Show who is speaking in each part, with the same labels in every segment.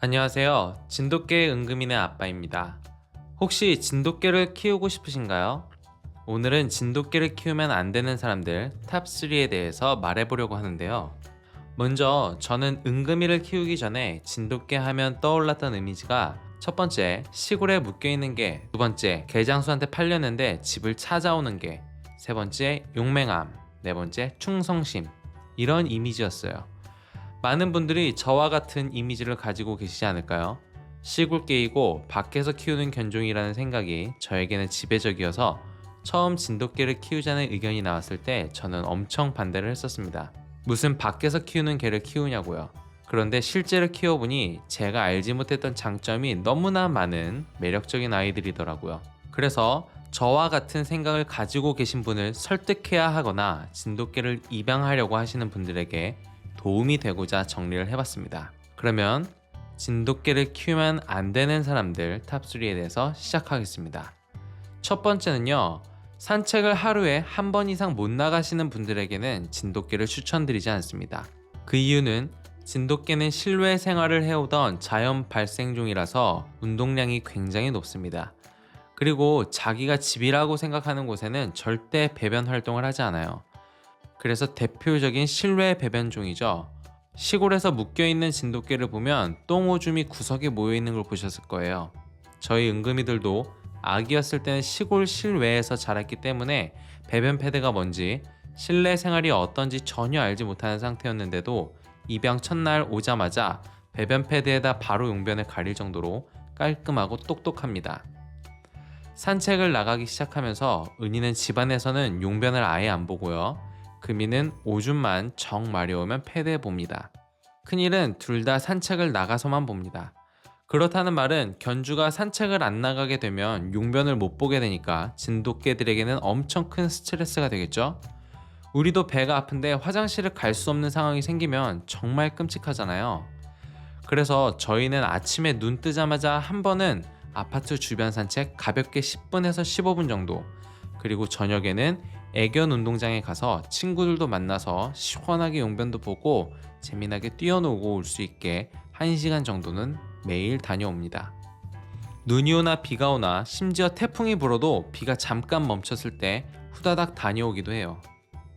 Speaker 1: 안녕하세요. 진돗개 은금이네 아빠입니다. 혹시 진돗개를 키우고 싶으신가요? 오늘은 진돗개를 키우면 안 되는 사람들 탑3에 대해서 말해보려고 하는데요. 먼저 저는 은금이를 키우기 전에 진돗개 하면 떠올랐던 이미지가 첫 번째 시골에 묶여있는 게, 두 번째 개장수한테 팔렸는데 집을 찾아오는 게, 세 번째 용맹함, 네 번째 충성심 이런 이미지였어요. 많은 분들이 저와 같은 이미지를 가지고 계시지 않을까요? 시골개이고 밖에서 키우는 견종이라는 생각이 저에게는 지배적이어서 처음 진돗개를 키우자는 의견이 나왔을 때 저는 엄청 반대를 했었습니다. 무슨 밖에서 키우는 개를 키우냐고요. 그런데 실제로 키워보니 제가 알지 못했던 장점이 너무나 많은 매력적인 아이들이더라고요. 그래서 저와 같은 생각을 가지고 계신 분을 설득해야 하거나 진돗개를 입양하려고 하시는 분들에게 도움이 되고자 정리를 해봤습니다. 그러면 진돗개를 키우면 안 되는 사람들 탑3에 대해서 시작하겠습니다. 첫 번째는요. 산책을 하루에 한 번 이상 못 나가시는 분들에게는 진돗개를 추천드리지 않습니다. 그 이유는 진돗개는 실외 생활을 해오던 자연 발생종이라서 운동량이 굉장히 높습니다. 그리고 자기가 집이라고 생각하는 곳에는 절대 배변 활동을 하지 않아요. 그래서 대표적인 실외 배변종이죠. 시골에서 묶여있는 진돗개를 보면 똥오줌이 구석에 모여있는 걸 보셨을 거예요. 저희 은금이들도 아기였을 때는 시골 실외에서 자랐기 때문에 배변 패드가 뭔지 실내 생활이 어떤지 전혀 알지 못하는 상태였는데도 입양 첫날 오자마자 배변 패드에다 바로 용변을 가릴 정도로 깔끔하고 똑똑합니다. 산책을 나가기 시작하면서 은희는 집안에서는 용변을 아예 안 보고요. 금이는 오줌만 정 마려우면 패드해 봅니다. 큰일은 둘 다 산책을 나가서만 봅니다. 그렇다는 말은 견주가 산책을 안 나가게 되면 용변을 못 보게 되니까 진돗개들에게는 엄청 큰 스트레스가 되겠죠? 우리도 배가 아픈데 화장실을 갈 수 없는 상황이 생기면 정말 끔찍하잖아요. 그래서 저희는 아침에 눈 뜨자마자 한 번은 아파트 주변 산책 가볍게 10분에서 15분 정도, 그리고 저녁에는 애견 운동장에 가서 친구들도 만나서 시원하게 용변도 보고 재미나게 뛰어놀고 올 수 있게 1시간 정도는 매일 다녀옵니다. 눈이 오나 비가 오나 심지어 태풍이 불어도 비가 잠깐 멈췄을 때 후다닥 다녀오기도 해요.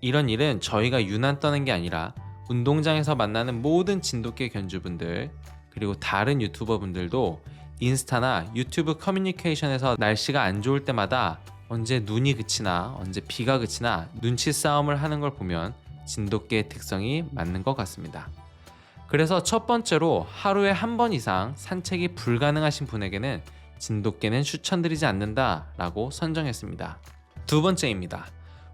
Speaker 1: 이런 일은 저희가 유난 떠는 게 아니라 운동장에서 만나는 모든 진돗개 견주분들 그리고 다른 유튜버 분들도 인스타나 유튜브 커뮤니케이션에서 날씨가 안 좋을 때마다 언제 눈이 그치나 언제 비가 그치나 눈치 싸움을 하는 걸 보면 진돗개의 특성이 맞는 것 같습니다. 그래서 첫 번째로 하루에 한 번 이상 산책이 불가능하신 분에게는 진돗개는 추천드리지 않는다 라고 선정했습니다. 두 번째입니다.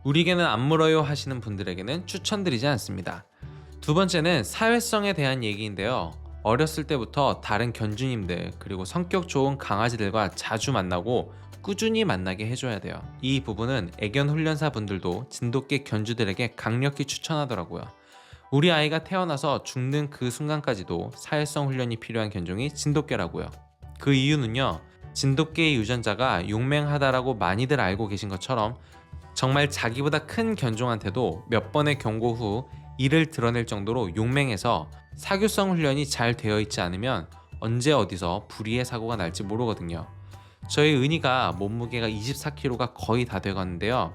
Speaker 1: 우리 개는 안 물어요 하시는 분들에게는 추천드리지 않습니다. 두 번째는 사회성에 대한 얘기인데요. 어렸을 때부터 다른 견주님들 그리고 성격 좋은 강아지들과 자주 만나고 꾸준히 만나게 해줘야 돼요. 이 부분은 애견 훈련사 분들도 진돗개 견주들에게 강력히 추천하더라고요. 우리 아이가 태어나서 죽는 그 순간까지도 사회성 훈련이 필요한 견종이 진돗개라고요. 그 이유는요. 진돗개의 유전자가 용맹하다라고 많이들 알고 계신 것처럼 정말 자기보다 큰 견종한테도 몇 번의 경고 후 이를 드러낼 정도로 용맹해서 사교성 훈련이 잘 되어 있지 않으면 언제 어디서 불의의 사고가 날지 모르거든요. 저희 은희가 몸무게가 24kg가 거의 다 돼가는데요.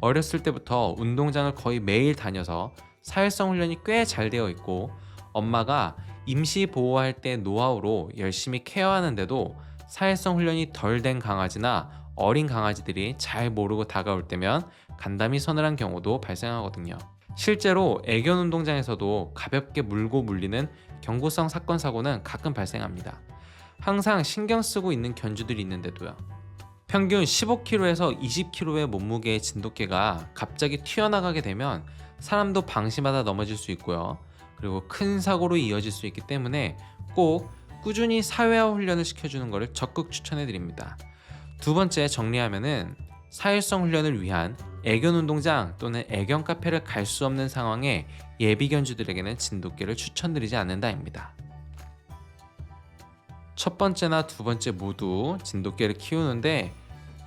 Speaker 1: 어렸을 때부터 운동장을 거의 매일 다녀서 사회성 훈련이 꽤 잘 되어 있고 엄마가 임시 보호할 때 노하우로 열심히 케어하는데도 사회성 훈련이 덜 된 강아지나 어린 강아지들이 잘 모르고 다가올 때면 간담이 서늘한 경우도 발생하거든요. 실제로 애견 운동장에서도 가볍게 물고 물리는 경고성 사건 사고는 가끔 발생합니다. 항상 신경 쓰고 있는 견주들이 있는데도요. 평균 15kg에서 20kg의 몸무게의 진돗개가 갑자기 튀어나가게 되면 사람도 방심하다 넘어질 수 있고요. 그리고 큰 사고로 이어질 수 있기 때문에 꼭 꾸준히 사회화 훈련을 시켜주는 것을 적극 추천해 드립니다. 두 번째 정리하면은 사회성 훈련을 위한 애견 운동장 또는 애견 카페를 갈 수 없는 상황에 예비 견주들에게는 진돗개를 추천드리지 않는다입니다. 첫 번째나 두 번째 모두 진돗개를 키우는데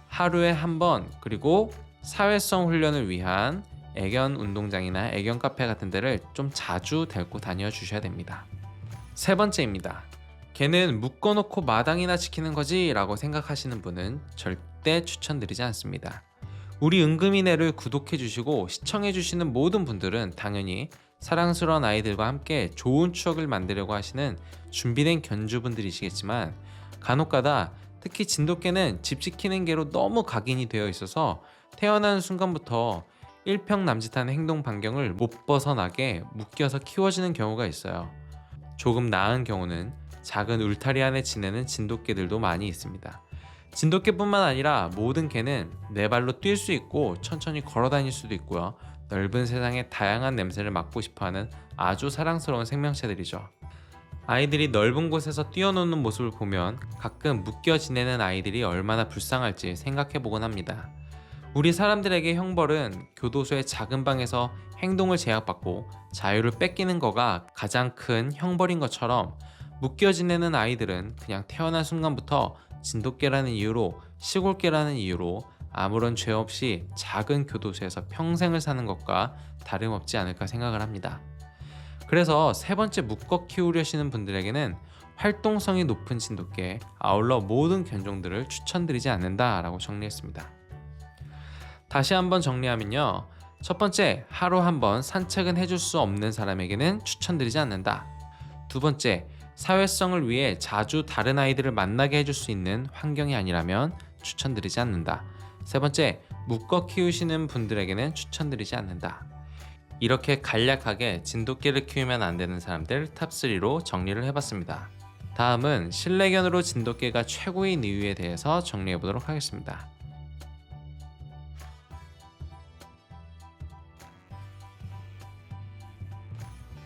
Speaker 1: 하루에 한 번 그리고 사회성 훈련을 위한 애견 운동장이나 애견 카페 같은 데를 좀 자주 데리고 다녀 주셔야 됩니다. 세 번째입니다. 개는 묶어놓고 마당이나 지키는 거지 라고 생각하시는 분은 절대 추천드리지 않습니다. 우리 은금이네를 구독해 주시고 시청해 주시는 모든 분들은 당연히 사랑스러운 아이들과 함께 좋은 추억을 만들려고 하시는 준비된 견주분들이시겠지만 간혹가다 특히 진돗개는 집 지키는 개로 너무 각인이 되어 있어서 태어나는 순간부터 일평남짓한 행동 반경을 못 벗어나게 묶여서 키워지는 경우가 있어요. 조금 나은 경우는 작은 울타리 안에 지내는 진돗개들도 많이 있습니다. 진돗개뿐만 아니라 모든 개는 네 발로 뛸 수 있고 천천히 걸어 다닐 수도 있고요. 넓은 세상의 다양한 냄새를 맡고 싶어 하는 아주 사랑스러운 생명체들이죠. 아이들이 넓은 곳에서 뛰어노는 모습을 보면 가끔 묶여 지내는 아이들이 얼마나 불쌍할지 생각해 보곤 합니다. 우리 사람들에게 형벌은 교도소의 작은 방에서 행동을 제약받고 자유를 뺏기는 거가 가장 큰 형벌인 것처럼 묶여 지내는 아이들은 그냥 태어난 순간부터 진돗개라는 이유로 시골개라는 이유로 아무런 죄 없이 작은 교도소에서 평생을 사는 것과 다름없지 않을까 생각을 합니다. 그래서 세 번째 묶어 키우려시는 분들에게는 활동성이 높은 진돗개 아울러 모든 견종들을 추천드리지 않는다라고 정리했습니다. 다시 한번 정리하면요. 첫 번째, 하루 한 번 산책은 해줄 수 없는 사람에게는 추천드리지 않는다. 두 번째, 사회성을 위해 자주 다른 아이들을 만나게 해줄 수 있는 환경이 아니라면 추천드리지 않는다. 세 번째, 묶어 키우시는 분들에게는 추천드리지 않는다. 이렇게 간략하게 진돗개를 키우면 안 되는 사람들 탑3로 정리를 해봤습니다. 다음은 실내견으로 진돗개가 최고인 이유에 대해서 정리해 보도록 하겠습니다.